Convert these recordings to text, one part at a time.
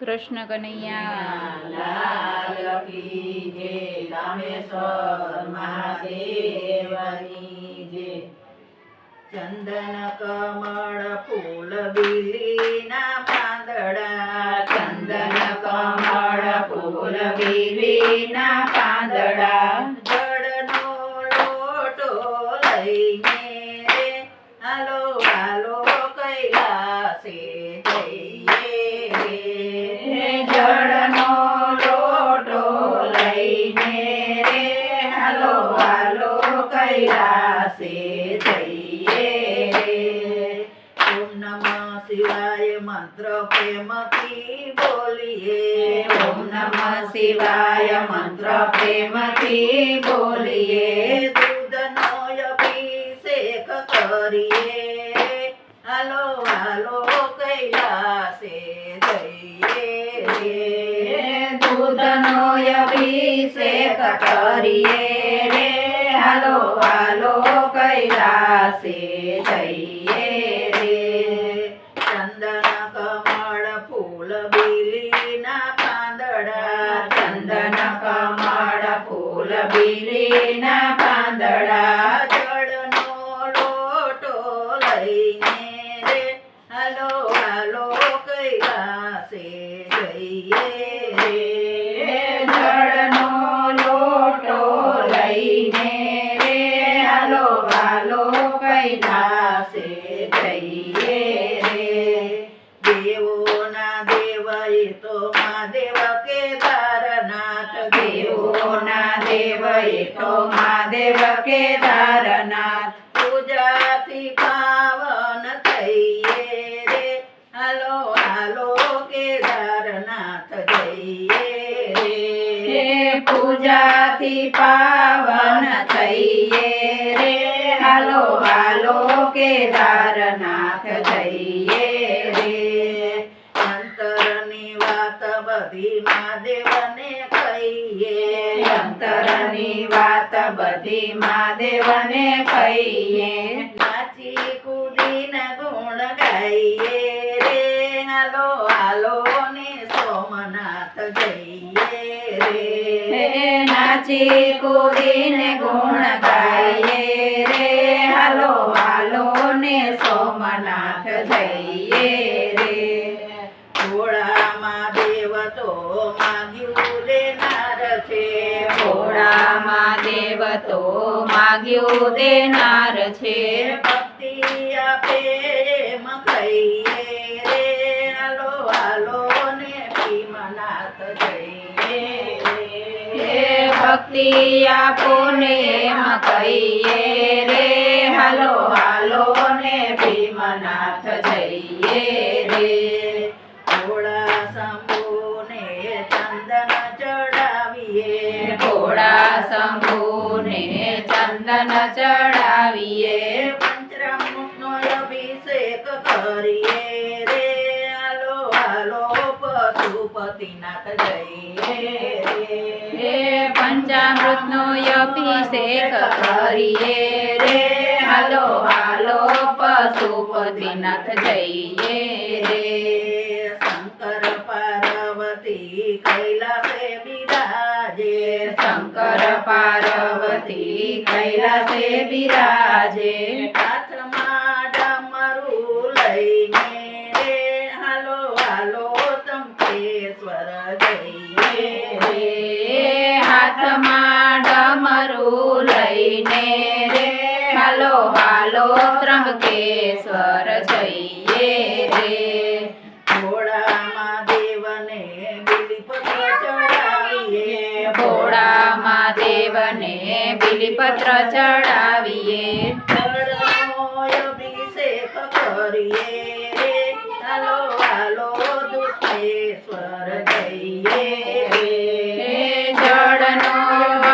કૃષ્ણ કનૈયા. મહાદેવની જે ચંદન કમળ ફૂલ બીલીના પાંદડા ચંદન કમળ ફૂલ બીલીના પાંદડા. હાલો હાલો કૈલાસે જઈએ. ઓમ નમ શિવાય મંત્ર પ્રેમથી બોલીએ. ઓમ નમ શિવાય મંત્ર પ્રેમથી બોલીએ. દૂધનો અભિષેક કરીએ. હાલો હાલો કૈલાસે કરીએ રે, હાલો હાલો કૈલાસે જઈએ રે. ચંદન કમળ ફૂલ બીલીના પાંદડા, ચંદન કમળ ફૂલ બીલીના મહાદેવ કેદારનાથ દેવોના દેવ એ તો મહાદેવ કેદારનાથ પૂજાથી પાવન થઈએ રે. હાલો હાલો કેદારનાથ જઈએ રે. પૂજાથી પાવન થઈએ રે. હાલો હાલો કેદારનાથ જઈએ મહાદેવને કહીએ. અંતરની વાત બધી મહાદેવને કહીએ. નાચી કૂદીને ગુણ ગાઈએ. રે હાલો હાલો ને સોમનાથ જઈએ રે. નાચી કૂદીને ગુણ ગાઈએ. રે હાલો હાલો ને સોમનાથ જઈએ. તો માગ્યું દેનાર છે. ભોળામાં દેવ તો માગ્યું દેનાર છે. ભક્તિ આપે એમ કહીએ રે. હાલો હાલો ને ભીમનાથ જઈએ હે ભક્તિ આપો ને એમ કહીએ રે. હાલો હાલો ને ભીમનાથ જઈએ રે. ચંદન ચડાવીએ. પંચરામૃતનો અભિષેક કરીએ રે. હાલો હાલો પશુપતિનાથ જઈએ રે. પંચામૃતનો અભિષેક કરીએ રે. હાલો હાલો પશુપતિનાથ જઈએ રે. શંકર પાર્વતી કૈલાસે બિરાજે શંકર પાર્વતી કૈલાસે બિરાજે હાથમાં ડમરું લઈને હાલો હાલો ત્રંકેશ્વર જઈએ હાથમાં ડમરું લઈને રે હાલો હાલો ત્રંબકેશ્વર જઈએ રે ભોળામાં દેવને બિલીપત્ર ચડાવીએ દેવને બિલીપત્ર ચડાવીએ. અભિષેક કરીએ. હાલો જઈએ. જળનો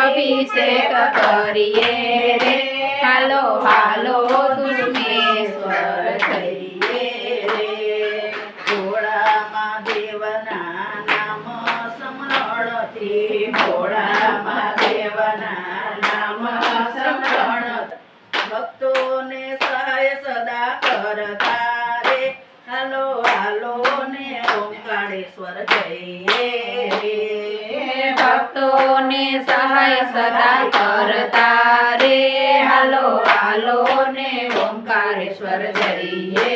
અભિષેક કરીએ. રે હાલો હાલો દુષ્મેશ્વર હાલો ને ઓંકાળે જઈએ. રે ભક્તોને સહાય સદા કરતા રે. હાલો હાલો ને ઓંકારેશ્વર જઈએ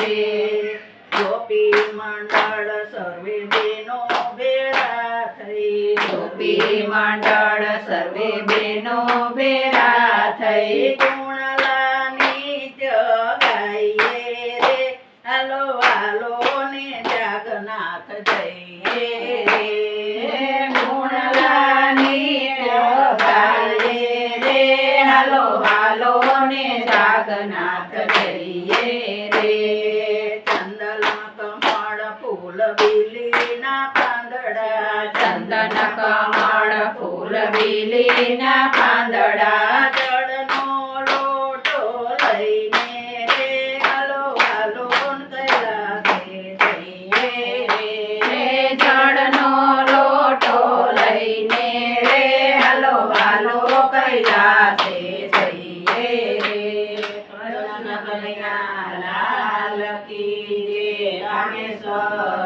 રે. ગોપી મંડળ સર્વે બેનો ભેળા થઈ. ગોપી મંડળ સર્વે બેનો ભેરા થઈ. ગુણલા બીલીના પાંદડા ચંદન કમળ ફૂલ બીલીના પાંદડા જળનો લોટો લઈને રે હાલો હાલો કૈલાસે જઈએ રે જળનો લોટો લઈને રે હાલો હાલો કૈલાસે જઈએ રે લાલ કી જય રામેશ્વર